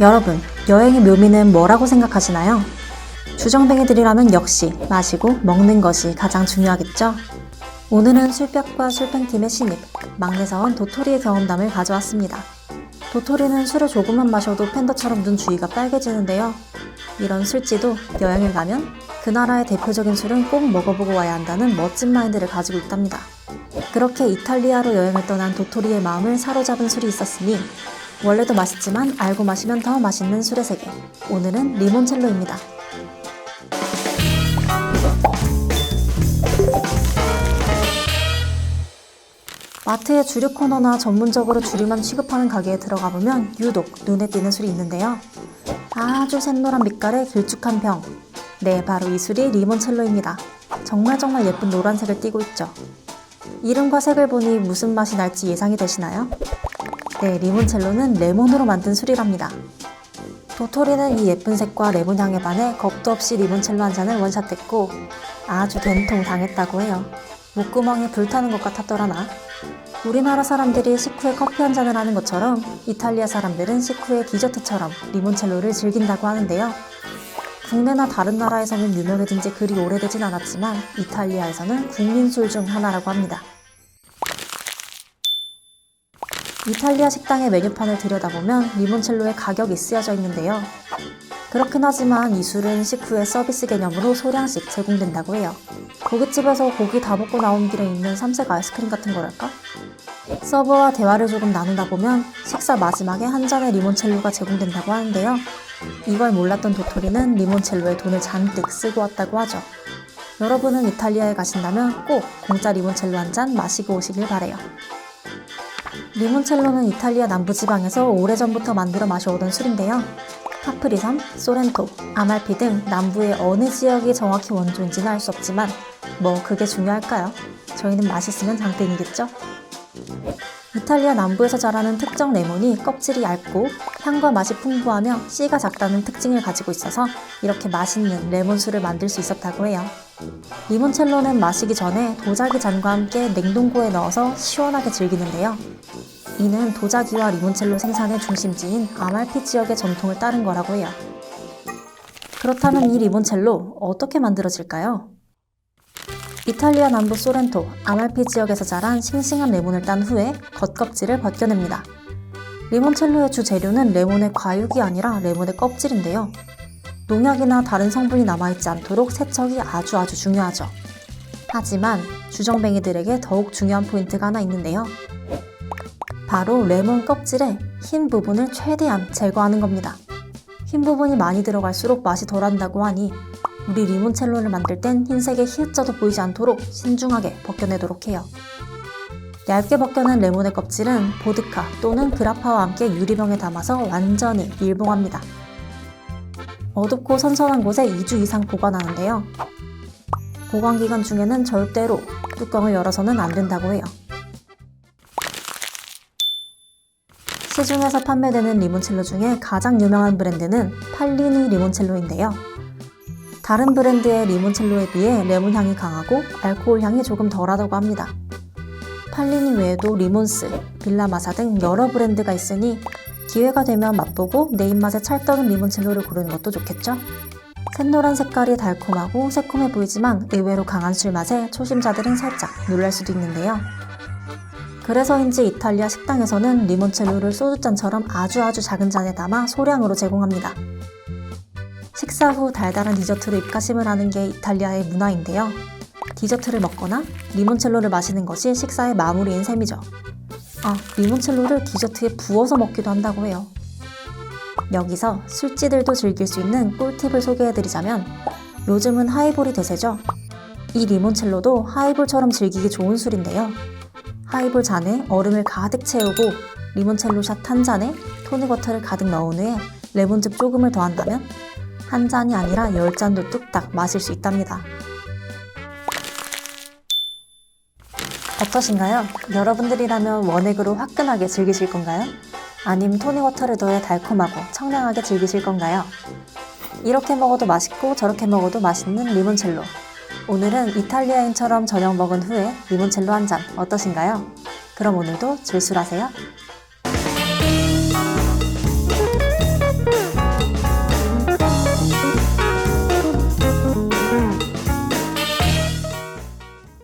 여러분, 여행의 묘미는 뭐라고 생각하시나요? 주정뱅이들이라면 역시 마시고 먹는 것이 가장 중요하겠죠? 오늘은 술벽과 술팽팀의 신입, 막내 사원 도토리의 경험담을 가져왔습니다. 도토리는 술을 조금만 마셔도 팬더처럼 눈 주위가 빨개지는데요. 이런 술지도 여행을 가면 그 나라의 대표적인 술은 꼭 먹어보고 와야 한다는 멋진 마인드를 가지고 있답니다. 그렇게 이탈리아로 여행을 떠난 도토리의 마음을 사로잡은 술이 있었으니 원래도 맛있지만 알고 마시면 더 맛있는 술의 세계. 오늘은 리몬첼로입니다. 마트의 주류 코너나 전문적으로 주류만 취급하는 가게에 들어가 보면 유독 눈에 띄는 술이 있는데요. 아주 샛노란 빛깔의 길쭉한 병. 네, 바로 이 술이 리몬첼로입니다. 정말 정말 예쁜 노란색을 띠고 있죠. 이름과 색을 보니 무슨 맛이 날지 예상이 되시나요? 네, 리몬첼로는 레몬으로 만든 술이랍니다. 도토리는 이 예쁜 색과 레몬 향에 반해 겁도 없이 리몬첼로 한 잔을 원샷했고 아주 된통 당했다고 해요. 목구멍이 불타는 것 같았더라나. 우리나라 사람들이 식후에 커피 한 잔을 하는 것처럼 이탈리아 사람들은 식후에 디저트처럼 리몬첼로를 즐긴다고 하는데요. 국내나 다른 나라에서는 유명해진 지 그리 오래되진 않았지만 이탈리아에서는 국민술 중 하나라고 합니다. 이탈리아 식당의 메뉴판을 들여다보면 리몬첼로의 가격이 쓰여져 있는데요. 그렇긴 하지만 이 술은 식후에 서비스 개념으로 소량씩 제공된다고 해요. 고깃집에서 고기 다 먹고 나온 길에 있는 삼색 아이스크림 같은 거랄까? 서버와 대화를 조금 나누다 보면 식사 마지막에 한 잔의 리몬첼로가 제공된다고 하는데요. 이걸 몰랐던 도토리는 리몬첼로에 돈을 잔뜩 쓰고 왔다고 하죠. 여러분은 이탈리아에 가신다면 꼭 공짜 리몬첼로 한 잔 마시고 오시길 바래요. 리몬첼로는 이탈리아 남부지방에서 오래전부터 만들어 마셔오던 술인데요. 카프리섬, 소렌토, 아말피 등 남부의 어느 지역이 정확히 원조인지는 알 수 없지만 뭐 그게 중요할까요? 저희는 맛있으면 장땡이겠죠? 이탈리아 남부에서 자라는 특정 레몬이 껍질이 얇고 향과 맛이 풍부하며 씨가 작다는 특징을 가지고 있어서 이렇게 맛있는 레몬술을 만들 수 있었다고 해요. 리몬첼로는 마시기 전에 도자기 잔과 함께 냉동고에 넣어서 시원하게 즐기는데요. 이는 도자기와 리몬첼로 생산의 중심지인 아말피 지역의 전통을 따른 거라고 해요. 그렇다면 이 리몬첼로 어떻게 만들어질까요? 이탈리아 남부 소렌토, 아말피 지역에서 자란 싱싱한 레몬을 딴 후에 겉껍질을 벗겨냅니다. 리몬첼로의 주 재료는 레몬의 과육이 아니라 레몬의 껍질인데요. 농약이나 다른 성분이 남아있지 않도록 세척이 아주 아주 중요하죠. 하지만 주정뱅이들에게 더욱 중요한 포인트가 하나 있는데요. 바로 레몬 껍질의 흰 부분을 최대한 제거하는 겁니다. 흰 부분이 많이 들어갈수록 맛이 덜한다고 하니 우리 리몬첼로를 만들 땐 흰색의 히읗자도 보이지 않도록 신중하게 벗겨내도록 해요. 얇게 벗겨낸 레몬의 껍질은 보드카 또는 그라파와 함께 유리병에 담아서 완전히 밀봉합니다. 어둡고 선선한 곳에 2주 이상 보관하는데요. 보관 기간 중에는 절대로 뚜껑을 열어서는 안 된다고 해요. 시중에서 판매되는 리몬첼로 중에 가장 유명한 브랜드는 팔리니 리몬첼로인데요. 다른 브랜드의 리몬첼로에 비해 레몬 향이 강하고 알코올 향이 조금 덜하다고 합니다. 팔리니 외에도 리몬스, 빌라마사 등 여러 브랜드가 있으니 기회가 되면 맛보고 내 입맛에 찰떡인 리몬첼로를 고르는 것도 좋겠죠? 샛노란 색깔이 달콤하고 새콤해 보이지만 의외로 강한 술 맛에 초심자들은 살짝 놀랄 수도 있는데요. 그래서인지 이탈리아 식당에서는 리몬첼로를 소주잔처럼 아주 아주 작은 잔에 담아 소량으로 제공합니다. 식사 후 달달한 디저트로 입가심을 하는 게 이탈리아의 문화인데요. 디저트를 먹거나 리몬첼로를 마시는 것이 식사의 마무리인 셈이죠. 아, 리몬첼로를 디저트에 부어서 먹기도 한다고 해요. 여기서 술지들도 즐길 수 있는 꿀팁을 소개해드리자면 요즘은 하이볼이 대세죠. 이 리몬첼로도 하이볼처럼 즐기기 좋은 술인데요. 하이볼 잔에 얼음을 가득 채우고 리몬첼로 샷 한 잔에 토닉워터를 가득 넣은 후에 레몬즙 조금을 더한다면 한 잔이 아니라 열 잔도 뚝딱 마실 수 있답니다. 어떠신가요? 여러분들이라면 원액으로 화끈하게 즐기실 건가요? 아님 토닉워터를 더해 달콤하고 청량하게 즐기실 건가요? 이렇게 먹어도 맛있고 저렇게 먹어도 맛있는 리몬첼로. 오늘은 이탈리아인처럼 저녁 먹은 후에 리몬첼로 한 잔 어떠신가요? 그럼 오늘도 줄술하세요.